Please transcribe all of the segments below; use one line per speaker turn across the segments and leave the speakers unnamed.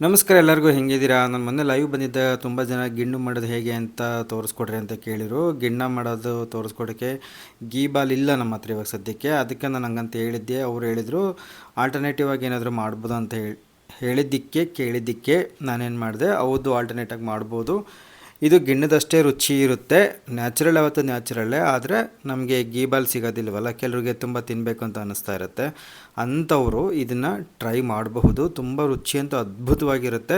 ನಮಸ್ಕಾರ ಎಲ್ಲರಿಗೂ, ಹೆಂಗಿದ್ದೀರಾ? ನಾನು ಮೊನ್ನೆ ಲೈವ್ ಬಂದಿದ್ದ. ತುಂಬ ಜನ ಗಿಣ್ಣು ಮಾಡೋದು ಹೇಗೆ ಅಂತ ತೋರಿಸ್ಕೊಡ್ರಿ ಅಂತ ಕೇಳಿದರು ಗಿಣ್ಣ ಮಾಡೋದು ತೋರಿಸ್ಕೊಡೋಕ್ಕೆ ಗೀ ಬಾಲ್ ಇಲ್ಲ ನಮ್ಮ ಹತ್ರ ಇವಾಗ ಸದ್ಯಕ್ಕೆ. ಅದಕ್ಕೆ ನಾನು ಹಂಗಂತ ಹೇಳಿದ್ದೆ. ಅವ್ರು ಹೇಳಿದರು ಆಲ್ಟರ್ನೇಟಿವ್ ಆಗಿ ಏನಾದರೂ ಮಾಡ್ಬೋದು ಅಂತ ಹೇಳಿ ಹೇಳಿದ್ದಕ್ಕೆ ಕೇಳಿದ್ದಕ್ಕೆ ನಾನೇನು ಮಾಡಿದೆ. ಹೌದು ಆಲ್ಟರ್ನೇಟಾಗಿ ಮಾಡ್ಬೋದು. ಇದು ಗಿಣ್ಣದಷ್ಟೇ ರುಚಿ ಇರುತ್ತೆ. ನ್ಯಾಚುರಲ್ ಅವತ್ತು ನ್ಯಾಚುರಲ್ಲೇ ಆದರೆ ನಮಗೆ ಗೀಬಾಲ್ ಸಿಗೋದಿಲ್ವಲ್ಲ? ಕೆಲವರಿಗೆ ತುಂಬ ತಿನ್ನಬೇಕು ಅಂತ ಅನ್ನಿಸ್ತಾ ಇರುತ್ತೆ. ಅಂಥವರು ಇದನ್ನು ಟ್ರೈ ಮಾಡಬಹುದು. ತುಂಬ ರುಚಿ ಅಂತೂ ಅದ್ಭುತವಾಗಿರುತ್ತೆ.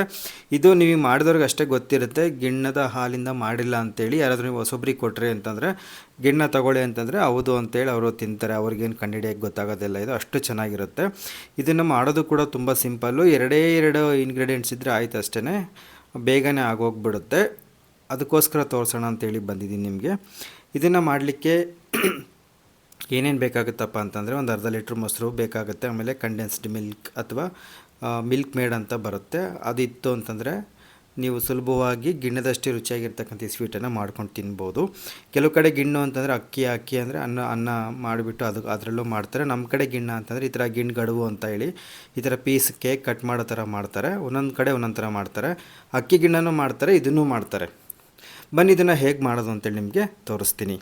ಇದು ನೀವು ಮಾಡಿದವ್ರಿಗೆ ಅಷ್ಟೇ ಗೊತ್ತಿರುತ್ತೆ. ಗಿಣ್ಣದ ಹಾಲಿಂದ ಮಾಡಿಲ್ಲ ಅಂತೇಳಿ ಯಾರಾದರೂ ನೀವು ಹೊಸೊಬ್ರಿಗೆ ಕೊಟ್ಟರೆ ಅಂತಂದರೆ, ಗಿಣ್ಣ ತಗೊಳ್ಳಿ ಅಂತಂದರೆ ಹೌದು ಅಂತೇಳಿ ಅವರು ತಿಂತಾರೆ. ಅವ್ರಿಗೇನು ಕಂಡುಹಿಡಿಯೋಕ್ಕೆ ಗೊತ್ತಾಗೋದಿಲ್ಲ. ಇದು ಅಷ್ಟು ಚೆನ್ನಾಗಿರುತ್ತೆ. ಇದನ್ನು ಮಾಡೋದು ಕೂಡ ತುಂಬ ಸಿಂಪಲ್ಲು ಎರಡೇ ಎರಡು ಇಂಗ್ರೀಡಿಯೆಂಟ್ಸ್ ಇದ್ದರೆ ಆಯ್ತು ಅಷ್ಟೇ ಬೇಗನೆ ಆಗೋಗ್ಬಿಡುತ್ತೆ. ಅದಕ್ಕೋಸ್ಕರ ತೋರಿಸೋಣ ಅಂತೇಳಿ ಬಂದಿದ್ದೀನಿ ನಿಮಗೆ. ಇದನ್ನು ಮಾಡಲಿಕ್ಕೆ ಏನೇನು ಬೇಕಾಗುತ್ತಪ್ಪ ಅಂತಂದರೆ ಒಂದು ಅರ್ಧ ಲೀಟ್ರ್ ಮೊಸರು ಬೇಕಾಗುತ್ತೆ, ಆಮೇಲೆ ಕಂಡೆನ್ಸ್ಡ್ ಮಿಲ್ಕ್ ಅಥವಾ ಮಿಲ್ಕ್ ಮೇಡ್ ಅಂತ ಬರುತ್ತೆ. ಅದಿತ್ತು ಅಂತಂದರೆ ನೀವು ಸುಲಭವಾಗಿ ಗಿಣ್ಣದಷ್ಟೇ ರುಚಿಯಾಗಿರ್ತಕ್ಕಂಥ ಈ ಸ್ವೀಟನ್ನು ಮಾಡ್ಕೊಂಡು ತಿನ್ಬೋದು. ಕೆಲವು ಕಡೆ ಗಿಣ್ಣು ಅಂತಂದರೆ ಅಕ್ಕಿ ಅಕ್ಕಿ ಅಂದರೆ ಅನ್ನ ಅನ್ನ ಮಾಡಿಬಿಟ್ಟು ಅದು, ಅದರಲ್ಲೂ ಮಾಡ್ತಾರೆ. ನಮ್ಮ ಕಡೆ ಗಿಣ್ಣ ಅಂತಂದರೆ ಈ ಥರ ಗಿಣ್ಣು ಗಡುವು ಅಂತ ಹೇಳಿ ಈ ಥರ ಪೀಸ್ ಕೇಕ್ ಕಟ್ ಮಾಡೋ ಥರ ಮಾಡ್ತಾರೆ. ಒಂದೊಂದು ಕಡೆ ಒಂದೊಂದು ಥರ ಮಾಡ್ತಾರೆ. ಅಕ್ಕಿ ಗಿಣ್ಣನೂ ಮಾಡ್ತಾರೆ, ಇದನ್ನೂ ಮಾಡ್ತಾರೆ. ಬನ್ನಿ, ಇದನ್ನು ಹೇಗೆ ಮಾಡೋದು ಅಂತೇಳಿ ನಿಮಗೆ ತೋರಿಸ್ತೀನಿ.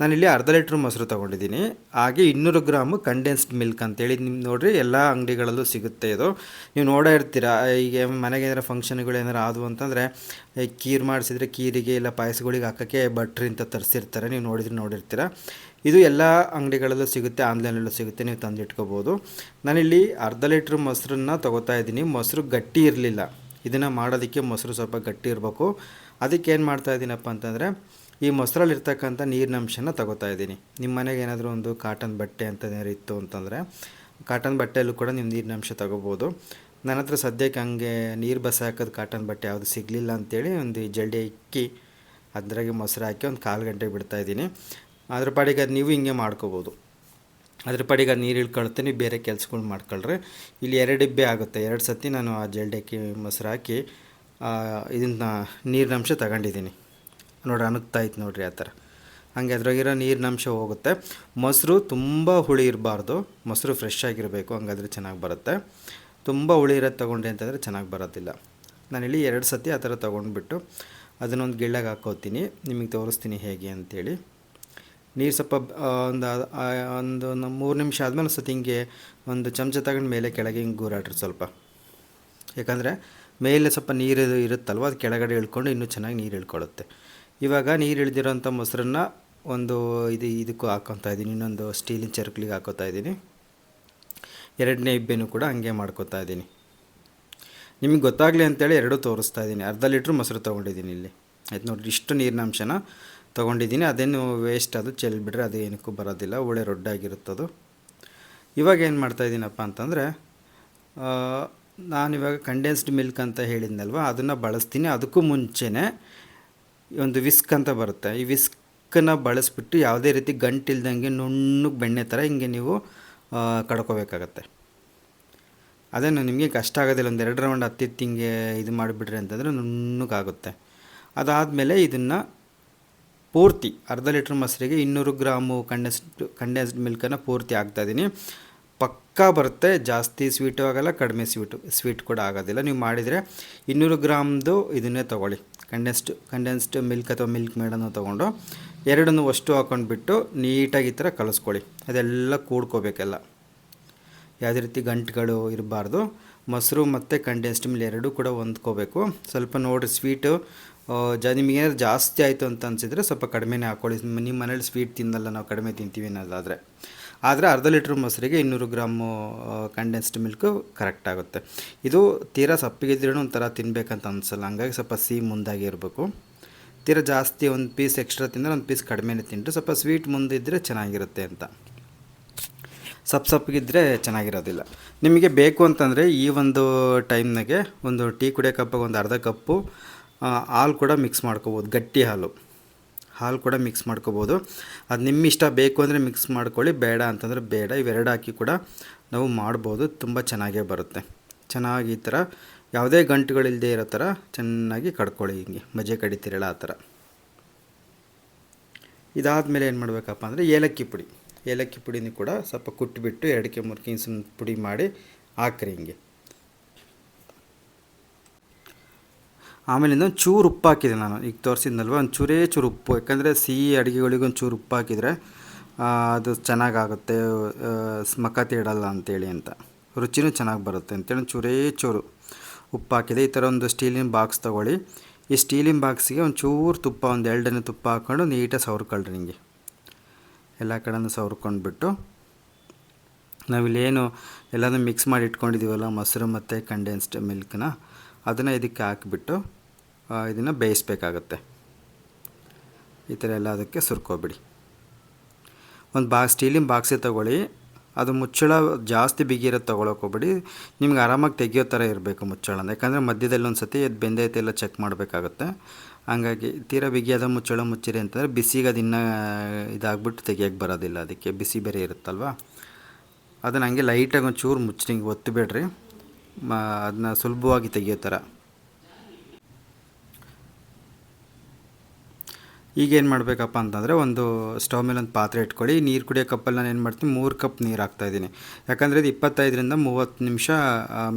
ನಾನಿಲ್ಲಿ ಅರ್ಧ ಲೀಟ್ರ್ ಮೊಸರು ತೊಗೊಂಡಿದ್ದೀನಿ. ಹಾಗೆ ಇನ್ನೂರು ಗ್ರಾಮು ಕಂಡೆನ್ಸ್ಡ್ ಮಿಲ್ಕ್ ಅಂತೇಳಿ ನಿಮ್ಮ ನೋಡಿರಿ, ಎಲ್ಲ ಅಂಗಡಿಗಳಲ್ಲೂ ಸಿಗುತ್ತೆ ಇದು. ನೀವು ನೋಡೇ ಇರ್ತೀರ ಈಗ ಮನೆಗೆ ಏನಾರ ಫಂಕ್ಷನ್ಗಳು ಏನಾರು ಆದವು ಅಂತಂದರೆ ಕೀರು ಮಾಡಿಸಿದ್ರೆ ಕೀರಿಗೆ ಇಲ್ಲ ಪಾಯಸಗಳಿಗೆ ಹಾಕೋಕ್ಕೆ ಬಟ್ರಿ ಅಂತ ತರಿಸಿರ್ತಾರೆ, ನೀವು ನೋಡಿದ್ರೆ ನೋಡಿರ್ತೀರ. ಇದು ಎಲ್ಲ ಅಂಗಡಿಗಳಲ್ಲೂ ಸಿಗುತ್ತೆ, ಆನ್ಲೈನಲ್ಲೂ ಸಿಗುತ್ತೆ, ನೀವು ತಂದಿಟ್ಕೋಬೋದು. ನಾನಿಲ್ಲಿ ಅರ್ಧ ಲೀಟ್ರ್ ಮೊಸರನ್ನ ತೊಗೋತಾ ಇದ್ದೀನಿ. ಮೊಸರು ಗಟ್ಟಿ ಇರಲಿಲ್ಲ. ಇದನ್ನು ಮಾಡೋದಕ್ಕೆ ಮೊಸರು ಸ್ವಲ್ಪ ಗಟ್ಟಿ ಇರಬೇಕು. ಅದಕ್ಕೆ ಏನು ಮಾಡ್ತಾ ಇದ್ದೀನಪ್ಪ ಅಂತಂದರೆ, ಈ ಮೊಸರಲ್ಲಿ ಇರ್ತಕ್ಕಂಥ ನೀರಿನ ಅಂಶನ ತಗೋತಾ ಇದ್ದೀನಿ ನಿಮ್ಮ ಮನೆಗೆ ಏನಾದರೂ ಒಂದು ಕಾಟನ್ ಬಟ್ಟೆ ಅಂತ ಏನಾದ್ರು ಇತ್ತು ಅಂತಂದರೆ ಕಾಟನ್ ಬಟ್ಟೆಯಲ್ಲೂ ಕೂಡ ನೀವು ನೀರಿನ ಅಂಶ ತಗೋಬೋದು. ನನ್ನ ಹತ್ರ ಸದ್ಯಕ್ಕೆ ಹಂಗೆ ನೀರು ಬಸ ಹಾಕೋದು ಕಾಟನ್ ಬಟ್ಟೆ ಯಾವುದು ಸಿಗಲಿಲ್ಲ ಅಂತೇಳಿ ಒಂದು ಜಲ್ಡಿ ಇಕ್ಕಿ ಅದರಾಗೆ ಮೊಸರು ಹಾಕಿ ಒಂದು ಕಾಲು ಗಂಟೆಗೆ ಬಿಡ್ತಾಯಿದ್ದೀನಿ ಅದ್ರ ಪಾಡಿಗೆ ಅದು ನೀವು ಹಿಂಗೆ ಮಾಡ್ಕೋಬೋದು. ಅದ್ರ ಪಾಡಿಗೆ ಅದು ನೀರು ಇಳ್ಕೊಳ್ತೀನಿ, ಬೇರೆ ಕೆಲ್ಸಗಳು ಮಾಡ್ಕೊಳ್ರಿ. ಇಲ್ಲಿ ಎರಡು ಡಿಬ್ಬೆ ಆಗುತ್ತೆ. ಎರಡು ಸತಿ ನಾನು ಆ ಜಲ್ಡೆಕ್ಕೆ ಮೊಸರು ಹಾಕಿ ಇದನ್ನ ನೀರಿನ ಅಂಶ ತಗೊಂಡಿದ್ದೀನಿ. ನೋಡ್ರಿ ಅನುಗ್ತಾಯ್ತು ನೋಡಿರಿ ಆ ಥರ. ಹಂಗೆ ಅದ್ರಾಗಿರೋ ನೀರಿನ ಅಂಶ ಹೋಗುತ್ತೆ. ಮೊಸರು ತುಂಬ ಹುಳಿ ಇರಬಾರ್ದು. ಮೊಸರು ಫ್ರೆಶ್ ಆಗಿರಬೇಕು, ಹಂಗಾದ್ರೆ ಚೆನ್ನಾಗಿ ಬರುತ್ತೆ. ತುಂಬ ಹುಳಿ ಇರೋದು ತೊಗೊಂಡೆ ಅಂತಂದರೆ ಚೆನ್ನಾಗಿ ಬರೋದಿಲ್ಲ. ನಾನಿಲ್ಲಿ ಎರಡು ಸತಿ ಆ ಥರ ತೊಗೊಂಡ್ಬಿಟ್ಟು ಅದನ್ನೊಂದು ಗಿಳ್ಳಾಗ ಹಾಕೋತೀನಿ. ನಿಮಗೆ ತೋರಿಸ್ತೀನಿ ಹೇಗೆ ಅಂಥೇಳಿ ನೀರು ಸ್ವಲ್ಪ ಒಂದು ಒಂದು ಮೂರು ನಿಮಿಷ ಆದಮೇಲೆ ಒಂದು ಸತಿ ಹಿಂಗೆ ಒಂದು ಚಮಚ ತಗೊಂಡು ಮೇಲೆ ಕೆಳಗೆ ಹಿಂಗೆ ಗೂರಾಡ್ರಿ ಸ್ವಲ್ಪ. ಯಾಕಂದರೆ ಮೇಲೆ ಸ್ವಲ್ಪ ನೀರು ಇರುತ್ತಲ್ವ, ಅದು ಕೆಳಗಡೆ ಇಳ್ಕೊಂಡು ಇನ್ನೂ ಚೆನ್ನಾಗಿ ನೀರು ಇಳ್ಕೊಳ್ಳುತ್ತೆ. ಇವಾಗ ನೀರು ಇಳಿದಿರೋಂಥ ಮೊಸರನ್ನ ಒಂದು ಇದು ಇದಕ್ಕೂ ಹಾಕೊತಾ ಇದ್ದೀನಿ, ಇನ್ನೊಂದು ಸ್ಟೀಲಿನ ಚರ್ಕ್ಲಿಗೆ ಹಾಕೋತಾ ಇದ್ದೀನಿ. ಎರಡನೇ ಇಬ್ಬೆನೂ ಕೂಡ ಹಂಗೆ ಮಾಡ್ಕೋತಾ ಇದ್ದೀನಿ. ನಿಮಗೆ ಗೊತ್ತಾಗಲಿ ಅಂತೇಳಿ ಎರಡೂ ತೋರಿಸ್ತಾ ಇದ್ದೀನಿ. ಅರ್ಧ ಲೀಟ್ರ್ ಮೊಸರು ತೊಗೊಂಡಿದ್ದೀನಿ ಇಲ್ಲಿ. ಆಯ್ತು ನೋಡಿ ಇಷ್ಟು ನೀರಿನ ಅಂಶನ ತೊಗೊಂಡಿದ್ದೀನಿ. ಅದೇನು ವೇಸ್ಟ್ ಅದು, ಚೆಲ್ಬಿಟ್ರೆ ಅದು ಏನಕ್ಕೂ ಬರೋದಿಲ್ಲ, ಒಳ್ಳೆ ರೊಡ್ಡಾಗಿರುತ್ತದು. ಇವಾಗ ಏನು ಮಾಡ್ತಾಯಿದ್ದೀನಪ್ಪ ಅಂತಂದರೆ ನಾನಿವಾಗ ಕಂಡೆನ್ಸ್ಡ್ ಮಿಲ್ಕ್ ಅಂತ ಹೇಳಿದ್ನಲ್ವ? ಅದನ್ನು ಬಳಸ್ತೀನಿ. ಅದಕ್ಕೂ ಮುಂಚೆನೇ ಒಂದು ವಿಸ್ಕ್ ಅಂತ ಬರುತ್ತೆ. ಈ ವಿಸ್ಕನ್ನು ಬಳಸ್ಬಿಟ್ಟು ಯಾವುದೇ ರೀತಿ ಗಂಟಿಲ್ದಂಗೆ ನುಣ್ಣಗೆ ಬೆಣ್ಣೆ ಥರ ಹಿಂಗೆ ನೀವು ಕಡ್ಕೋಬೇಕಾಗತ್ತೆ. ಅದೇನು ನಿಮಗೆ ಕಷ್ಟ ಆಗೋದಿಲ್ಲ. ಒಂದು ಎರಡು ರೌಂಡ್ ಹತ್ತಿತ್ತು ಹಿಂಗೆ ಇದು ಮಾಡಿಬಿಟ್ರಿ ಅಂತಂದರೆ ನುಣ್ಣಗಾಗುತ್ತೆ. ಅದಾದಮೇಲೆ ಇದನ್ನು ಪೂರ್ತಿ ಅರ್ಧ ಲೀಟ್ರ್ ಮೊಸರಿಗೆ ಇನ್ನೂರು ಗ್ರಾಮು ಕಂಡೆನ್ಸ್ಡ್ ಕಂಡೆನ್ಸ್ಡ್ ಮಿಲ್ಕನ್ನು ಪೂರ್ತಿ ಹಾಕ್ತಾಯಿದ್ದೀನಿ ಪಕ್ಕಾ ಬರುತ್ತೆ, ಜಾಸ್ತಿ ಸ್ವೀಟು ಆಗೋಲ್ಲ, ಕಡಿಮೆ ಸ್ವೀಟು ಸ್ವೀಟ್ ಕೂಡ ಆಗೋದಿಲ್ಲ. ನೀವು ಮಾಡಿದರೆ ಇನ್ನೂರು ಗ್ರಾಮ್ದು ಇದನ್ನೇ ತೊಗೊಳ್ಳಿ. ಕಂಡೆನ್ಸ್ಡ್ ಕಂಡೆನ್ಸ್ಡ್ ಮಿಲ್ಕ್ ಅಥವಾ ಮಿಲ್ಕ್ ಮೇಡನ್ನು ತೊಗೊಂಡು ಎರಡನ್ನು ಅಷ್ಟು ಹಾಕೊಂಡ್ಬಿಟ್ಟು ನೀಟಾಗಿ ಈ ಥರ ಕಲಿಸ್ಕೊಳ್ಳಿ. ಅದೆಲ್ಲ ಕೂಡ್ಕೋಬೇಕೆಲ್ಲ. ಯಾವುದೇ ರೀತಿ ಗಂಟುಗಳು ಇರಬಾರ್ದು. ಮೊಸರು ಮತ್ತು ಕಂಡೆನ್ಸ್ಡ್ ಮಿಲ್ ಎರಡೂ ಕೂಡ ಹೊಂದ್ಕೋಬೇಕು. ಸ್ವಲ್ಪ ನೋಡಿರಿ ಸ್ವೀಟು ಜ ನಿಮಗೇನಾದ್ರು ಜಾಸ್ತಿ ಆಯಿತು ಅಂತ ಅನಿಸಿದರೆ ಸ್ವಲ್ಪ ಕಡಿಮೆನೇ ಹಾಕ್ಕೊಳ್ಳಿ ನಿಮ್ಮ ಮನೇಲಿ ಸ್ವೀಟ್ ತಿನ್ನಲ್ಲ ನಾವು ಕಡಿಮೆ ತಿಂತೀವಿ ಅನ್ನೋದಾದರೆ. ಆದರೆ ಅರ್ಧ ಲೀಟ್ರ್ ಮೊಸರಿಗೆ ಇನ್ನೂರು ಗ್ರಾಮು ಕಂಡೆನ್ಸ್ಡ್ ಮಿಲ್ಕು ಕರೆಕ್ಟ್ ಆಗುತ್ತೆ. ಇದು ತೀರಾ ಸಪ್ಪಿಗಿದ್ರೂ ಒಂಥರ ತಿನ್ನಬೇಕಂತ ಅನಿಸಲ್ಲ. ಹಂಗಾಗಿ ಸ್ವಲ್ಪ ಸಿಹಿ ಮುಂದಾಗಿ ಇರಬೇಕು. ತೀರಾ ಜಾಸ್ತಿ ಒಂದು ಪೀಸ್ ಎಕ್ಸ್ಟ್ರಾ ತಿಂದರೆ ಒಂದು ಪೀಸ್ ಕಡಿಮೆನೇ ತಿಂದರೆ ಸ್ವಲ್ಪ ಸ್ವೀಟ್ ಮುಂದಿದ್ದರೆ ಚೆನ್ನಾಗಿರುತ್ತೆ ಅಂತ. ಸಪ್ ಸಪ್ಪಗಿದ್ದರೆ ಚೆನ್ನಾಗಿರೋದಿಲ್ಲ. ನಿಮಗೆ ಬೇಕು ಅಂತಂದರೆ ಈ ಒಂದು ಟೈಮ್ನಾಗೆ ಒಂದು ಟೀ ಕುಡಿಯೋ ಕಪ್ಪಾಗ ಒಂದು ಅರ್ಧ ಕಪ್ಪು ಹಾಲು ಕೂಡ ಮಿಕ್ಸ್ ಮಾಡ್ಕೋಬೋದು. ಗಟ್ಟಿ ಹಾಲು. ಹಾಲು ಕೂಡ ಮಿಕ್ಸ್ ಮಾಡ್ಕೋಬೋದು. ಅದು ನಿಮ್ಮ ಇಷ್ಟ ಬೇಕು ಅಂದರೆ ಮಿಕ್ಸ್ ಮಾಡ್ಕೊಳ್ಳಿ, ಬೇಡ ಅಂತಂದರೆ ಬೇಡ. ಇವೆರಡು ಹಾಕಿ ಕೂಡ ನಾವು ಮಾಡ್ಬೋದು. ತುಂಬ ಚೆನ್ನಾಗೇ ಬರುತ್ತೆ. ಚೆನ್ನಾಗಿ ಈ ಥರ ಯಾವುದೇ ಗಂಟುಗಳಿಲ್ಲದೆ ಇರೋ ಥರ ಚೆನ್ನಾಗಿ ಕಡ್ಕೊಳ್ಳಿ ಹಿಂಗೆ. ಮಜೆ ಕಡಿತೀರಲ್ಲ ಆ ಥರ ಇದಾದಮೇಲೆ ಏನು ಮಾಡಬೇಕಪ್ಪ ಅಂದರೆ ಏಲಕ್ಕಿ ಪುಡಿ. ಏಲಕ್ಕಿ ಪುಡಿನೂ ಕೂಡ ಸ್ವಲ್ಪ ಕುಟ್ಟಿಬಿಟ್ಟು ಎರಡಕ್ಕೆ ಮೂರು ಕಿನ್ಸನ್ ಪುಡಿ ಮಾಡಿ ಹಾಕ್ರಿ ಹಿಂಗೆ. ಆಮೇಲೆ ಇನ್ನೊಂದು ಚೂರು ಉಪ್ಪು ಹಾಕಿದೆ ನಾನು. ಈಗ ತೋರಿಸಿದ್ನಲ್ವ? ಒಂದು ಚೂರೇ ಚೂರು ಉಪ್ಪು. ಯಾಕಂದರೆ ಸಿಹಿ ಅಡುಗೆಗಳಿಗೆ ಒಂದು ಚೂರು ಉಪ್ಪು ಹಾಕಿದರೆ ಅದು ಚೆನ್ನಾಗಾಗುತ್ತೆ ಸ್ಮಕ ಸ್ಮಕತೆ ಇಡಲ್ಲ ಅಂತೇಳಿ ಅಂತ. ರುಚಿನೂ ಚೆನ್ನಾಗಿ ಬರುತ್ತೆ ಅಂತೇಳಿ ಚೂರೇ ಚೂರು ಉಪ್ಪು ಹಾಕಿದೆ ಈ ಥರ ಒಂದು ಸ್ಟೀಲಿನ ಬಾಕ್ಸ್ ತೊಗೊಳ್ಳಿ. ಈ ಸ್ಟೀಲಿನ ಬಾಕ್ಸಿಗೆ ಒಂದು ಚೂರು ತುಪ್ಪ, ಒಂದು ಎರಡನೇ ತುಪ್ಪ ಹಾಕ್ಕೊಂಡು ನೀಟಾಗಿ ಸವರ್ಕೊಳ್ರಿ ನಿಮಗೆ ಎಲ್ಲ ಕಡೆನೂ ಸವ್ರ್ಕೊಂಡ್ಬಿಟ್ಟು ನಾವಿಲ್ಲೇನು ಎಲ್ಲನೂ ಮಿಕ್ಸ್ ಮಾಡಿ ಇಟ್ಕೊಂಡಿದ್ದೀವಲ್ಲ ಮೊಸರು ಮತ್ತು ಕಂಡೆನ್ಸ್ಡ್ ಮಿಲ್ಕ್ನ ಅದನ್ನು ಇದಕ್ಕೆ ಹಾಕಿಬಿಟ್ಟು ಇದನ್ನು ಬೇಯಿಸ್ಬೇಕಾಗತ್ತೆ. ಈ ಥರ ಎಲ್ಲ ಅದಕ್ಕೆ ಸುರ್ಕೋಬಿಡಿ. ಒಂದು ಬಾ, ಸ್ಟೀಲಿನ ಬಾಕ್ಸೇ ತೊಗೊಳ್ಳಿ. ಅದು ಮುಚ್ಚಳ ಜಾಸ್ತಿ ಬಿಗಿರೋದು ತೊಗೊಳಕ್ಕೆ ಹೋಗ್ಬಿಡಿ ನಿಮ್ಗೆ ಆರಾಮಾಗಿ ತೆಗಿಯೋ ಥರ ಇರಬೇಕು ಮುಚ್ಚಳ ಯಾಕಂದರೆ ಮಧ್ಯದಲ್ಲಿ ಒಂದು ಸತಿ ಅದು ಬೆಂದೈತೆ ಎಲ್ಲ ಚೆಕ್ ಮಾಡಬೇಕಾಗತ್ತೆ. ಹಂಗಾಗಿ ತೀರಾ ಬಿಗಿಯಾದ ಮುಚ್ಚಳ ಮುಚ್ಚಿರಿ ಅಂತಂದರೆ ಬಿಸಿಗೆ ಅದು ಇನ್ನೂ, ಇದಾಗ್ಬಿಟ್ಟು ತೆಗಿಯೋಕ್ಕೆ ಬರೋದಿಲ್ಲ ಅದಕ್ಕೆ. ಬಿಸಿ ಬೇರೆ ಇರುತ್ತಲ್ವ? ಅದನ್ನು ಹಂಗೆ ಲೈಟಾಗಿ ಒಂಚೂರು ಚೂರು ಮುಚ್ಚಿ ಹಿಂಗೆ ಒತ್ತಬೇಡ್ರಿ ಅದನ್ನ ಸುಲಭವಾಗಿ ತೆಗಿಯೋ ಥರ. ಈಗೇನು ಮಾಡಬೇಕಪ್ಪ ಅಂತಂದರೆ ಒಂದು ಸ್ಟವ್ ಮೇಲೆ ಒಂದು ಪಾತ್ರೆ ಇಟ್ಕೊಳ್ಳಿ. ನೀರು ಕುಡಿಯೋ ಕಪ್ಪಲ್ಲಿ ನಾನು ಏನು ಮಾಡ್ತೀನಿ, ಮೂರು ಕಪ್ ನೀರು ಹಾಕ್ತಾಯಿದ್ದೀನಿ ಯಾಕಂದರೆ ಇದು ಇಪ್ಪತ್ತೈದರಿಂದ ಮೂವತ್ತು ನಿಮಿಷ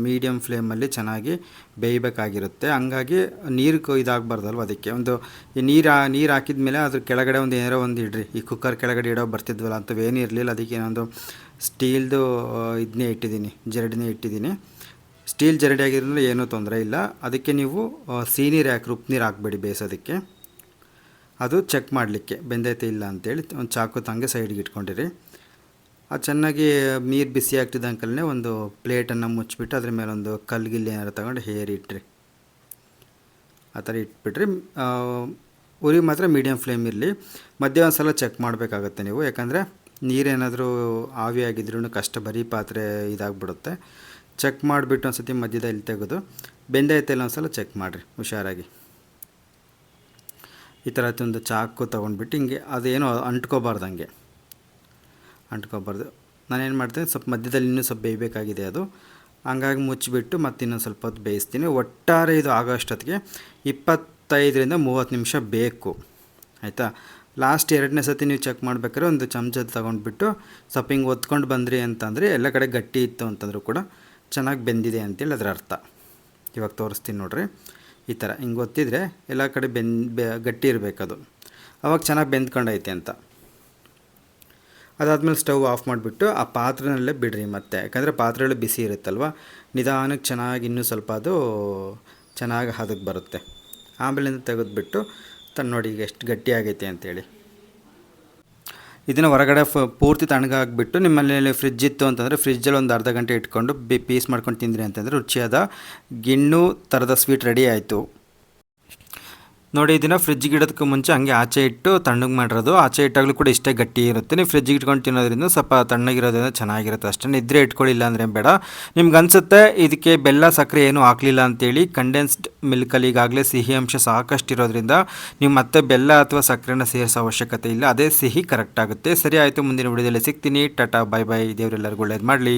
ಮೀಡಿಯಮ್ ಫ್ಲೇಮಲ್ಲಿ ಚೆನ್ನಾಗಿ ಬೇಯಬೇಕಾಗಿರುತ್ತೆ. ಹಂಗಾಗಿ ನೀರು ಇದಾಗಬಾರ್ದಲ್ವ ಅದಕ್ಕೆ? ಒಂದು ಈ ನೀರು ನೀರು ಹಾಕಿದ ಮೇಲೆ ಅದ್ರ ಕೆಳಗಡೆ ಒಂದು ಏನಾರೋ ಒಂದು ಇಡ್ರಿ. ಈ ಕುಕ್ಕರ್ ಕೆಳಗಡೆ ಇಡೋ ಬರ್ತಿದ್ವಲ್ಲ ಅಂಥವೇನು ಇರಲಿಲ್ಲ. ಅದಕ್ಕೆ ಏನೊಂದು ಸ್ಟೀಲ್ದು ಇದನ್ನೇ ಇಟ್ಟಿದ್ದೀನಿ, ಜರಡಿನೇ ಇಟ್ಟಿದ್ದೀನಿ. ಸ್ಟೀಲ್ ಜರಡಿ ಆಗಿರೋದ್ರಿಂದ ಏನೂ ತೊಂದರೆ ಇಲ್ಲ. ಅದಕ್ಕೆ ನೀವು ಸೀ ಸಿಹಿ ನೀರು ಹಾಕಿ ಉಪ್ಪು ನೀರು ಹಾಕಬೇಡಿ ಬೇಯಿಸೋದಕ್ಕೆ. ಅದು ಚೆಕ್ ಮಾಡಲಿಕ್ಕೆ, ಬೆಂದೈತೆ ಇಲ್ಲ ಅಂತೇಳಿ ಒಂದು ಚಾಕು ತಂಗೆ ಸೈಡ್ಗೆ ಇಟ್ಕೊಂಡಿರಿ. ಅದು ಚೆನ್ನಾಗಿ ನೀರು ಬಿಸಿ ಆಗ್ತಿದ್ದಂಕಲ್ಲೇ ಒಂದು ಪ್ಲೇಟನ್ನು ಮುಚ್ಚಿಬಿಟ್ಟು ಅದ್ರ ಮೇಲೆ ಒಂದು ಕಲ್ಗಿಲ್ಲಿ ಏನಾರು ತಗೊಂಡು ಹೇರಿ ಇಟ್ರಿ. ಆ ಥರ ಇಟ್ಬಿಟ್ರಿ. ಉರಿ ಮಾತ್ರ ಮೀಡಿಯಮ್ ಫ್ಲೇಮ್ ಇರಲಿ. ಮಧ್ಯ ಒಂದು ಸಲ ಚೆಕ್ ಮಾಡಬೇಕಾಗತ್ತೆ ನೀವು, ಯಾಕಂದರೆ ನೀರೇನಾದರೂ ಆವಿಯಾಗಿದ್ರೂ ಕಷ್ಟ, ಬರೀ ಪಾತ್ರೆ ಇದಾಗ್ಬಿಡುತ್ತೆ. ಚೆಕ್ ಮಾಡಿಬಿಟ್ಟು ಒಂದು ಸತಿ ಮಧ್ಯದಲ್ಲಿ ತೆಗೆದು ಬೆಂದೈತೆ ಇಲ್ಲ ಒಂದು ಸಲ ಚೆಕ್ ಮಾಡಿರಿ, ಹುಷಾರಾಗಿ. ಈ ಥರ ಒಂದು ಚಾಕು ತೊಗೊಂಡ್ಬಿಟ್ಟು ಹಿಂಗೆ ಅದೇನು ಅಂಟ್ಕೋಬಾರ್ದು ಹಂಗೆ. ಅಂಟ್ಕೋಬಾರ್ದು. ನಾನೇನು ಮಾಡ್ತೀನಿ, ಸ್ವಲ್ಪ ಮಧ್ಯದಲ್ಲಿ ಇನ್ನೂ ಸ್ವಲ್ಪ ಬೇಯಬೇಕಾಗಿದೆ ಅದು. ಹಂಗಾಗಿ ಮುಚ್ಚಿಬಿಟ್ಟು ಮತ್ತೆ ಇನ್ನೊಂದು ಸ್ವಲ್ಪ ಹೊತ್ತು ಬೇಯಿಸ್ತೀನಿ. ಒಟ್ಟಾರೆ ಇದು ಆಗೋಷ್ಟೊತ್ತಿಗೆ ಇಪ್ಪತ್ತೈದರಿಂದ ಮೂವತ್ತು ನಿಮಿಷ ಬೇಕು. ಆಯಿತಾ? ಲಾಸ್ಟ್ ಎರಡನೇ ಸತಿ ನೀವು ಚೆಕ್ ಮಾಡ್ಬೇಕಾದ್ರೆ ಒಂದು ಚಮಚದ ತೊಗೊಂಡ್ಬಿಟ್ಟು ಸ್ವಲ್ಪ ಹಿಂಗೆ ಒತ್ಕೊಂಡು ಬಂದ್ರಿ ಅಂತಂದರೆ ಎಲ್ಲ ಕಡೆ ಗಟ್ಟಿ ಇತ್ತು ಅಂತಂದರೂ ಕೂಡ ಚೆನ್ನಾಗಿ ಬೆಂದಿದೆ ಅಂತೇಳಿ ಅದರ ಅರ್ಥ. ಇವಾಗ ತೋರಿಸ್ತೀನಿ ನೋಡ್ರಿ. ಈ ಥರ. ಹಿಂಗೆ ಗೊತ್ತಿದ್ರೆ ಎಲ್ಲ ಕಡೆ ಬೆನ್, ಬೆ, ಗಟ್ಟಿ ಇರಬೇಕದು ಅವಾಗ ಚೆನ್ನಾಗಿ ಬೆಂದ್ಕೊಂಡೈತೆ ಅಂತ. ಅದಾದಮೇಲೆ ಸ್ಟವ್ ಆಫ್ ಮಾಡಿಬಿಟ್ಟು ಆ ಪಾತ್ರೆನಲ್ಲೇ ಬಿಡ್ರಿ ಮತ್ತೆ. ಯಾಕಂದರೆ ಪಾತ್ರೆಗಳು ಬಿಸಿ ಇರುತ್ತಲ್ವ? ನಿಧಾನಕ್ಕೆ ಚೆನ್ನಾಗಿ ಇನ್ನೂ ಸ್ವಲ್ಪ ಅದು ಚೆನ್ನಾಗಿ ಹದಕ್ಕೆ ಬರುತ್ತೆ. ಆಮೇಲಿಂದ ತೆಗೆದುಬಿಟ್ಟು ತನ್ನ ನೋಡಿ ಈಗ ಎಷ್ಟು ಗಟ್ಟಿಯಾಗೈತೆ ಅಂತೇಳಿ. ಇದನ್ನು ಹೊರಗಡೆ ಫ ಪೂರ್ತಿ ತಣ್ಣಗಾಗ್ಬಿಟ್ಟು ನಿಮ್ಮಲ್ಲಿ ಫ್ರಿಜ್ ಇತ್ತು ಅಂತಂದರೆ ಫ್ರಿಜ್ಜಲ್ಲಿ ಒಂದು ಅರ್ಧ ಗಂಟೆ ಇಟ್ಕೊಂಡು ಬಿ ಪೀಸ್ ಮಾಡ್ಕೊಂಡು ತಿಂದಿರಿ ಅಂತಂದರೆ ರುಚಿಯಾದ ಗಿಣ್ಣು ಥರದ ಸ್ವೀಟ್ ರೆಡಿ ಆಯಿತು. ನೋಡಿ ಇದನ್ನು ಫ್ರಿಜ್ಜಿಗೆ ಇಡೋದಕ್ಕೆ ಮುಂಚೆ ಹಂಗೆ ಆಚೆ ಇಟ್ಟು ತಣ್ಣಗೆ ಮಾಡಿರೋದು. ಆಚೆ ಇಟ್ಟಾಗಲೂ ಕೂಡ ಇಷ್ಟೇ ಗಟ್ಟಿ ಇರುತ್ತೆ. ನೀವು ಫ್ರಿಜ್ಜಿಗೆ ಇಟ್ಕೊಂಡು ತಿನ್ನೋದ್ರಿಂದ ಸ್ವಲ್ಪ ತಣ್ಣಗಿರೋದ್ರಿಂದ ಚೆನ್ನಾಗಿರುತ್ತೆ ಅಷ್ಟೇ. ನಿದ್ರೆ ಇಟ್ಕೊಳ್ಳಿಲ್ಲ ಅಂದರೆ ಬೇಡ. ನಿಮ್ಗೆ ಅನಿಸುತ್ತೆ, ಇದಕ್ಕೆ ಬೆಲ್ಲ, ಸಕ್ಕರೆ ಏನೂ ಹಾಕಲಿಲ್ಲ ಅಂತೇಳಿ ಕಂಡೆನ್ಸ್ಡ್ ಮಿಲ್ಕಲ್ಲಿ ಈಗಾಗಲೇ ಸಿಹಿ ಅಂಶ ಸಾಕಷ್ಟು ಇರೋದ್ರಿಂದ ನೀವು ಮತ್ತೆ ಬೆಲ್ಲ ಅಥವಾ ಸಕ್ಕರೆನ ಸೇರಿಸೋ ಅವಶ್ಯಕತೆ ಇಲ್ಲ. ಅದೇ ಸಿಹಿ ಕರೆಕ್ಟ್ ಆಗುತ್ತೆ. ಸರಿ, ಆಯಿತು. ಮುಂದಿನ ವಿಡಿಯೋದಲ್ಲಿ ಸಿಗ್ತೀನಿ. Tata, bye bye. ದೇವರೆಲ್ಲರಿಗೂ ಒಳ್ಳೇದು ಮಾಡಲಿ.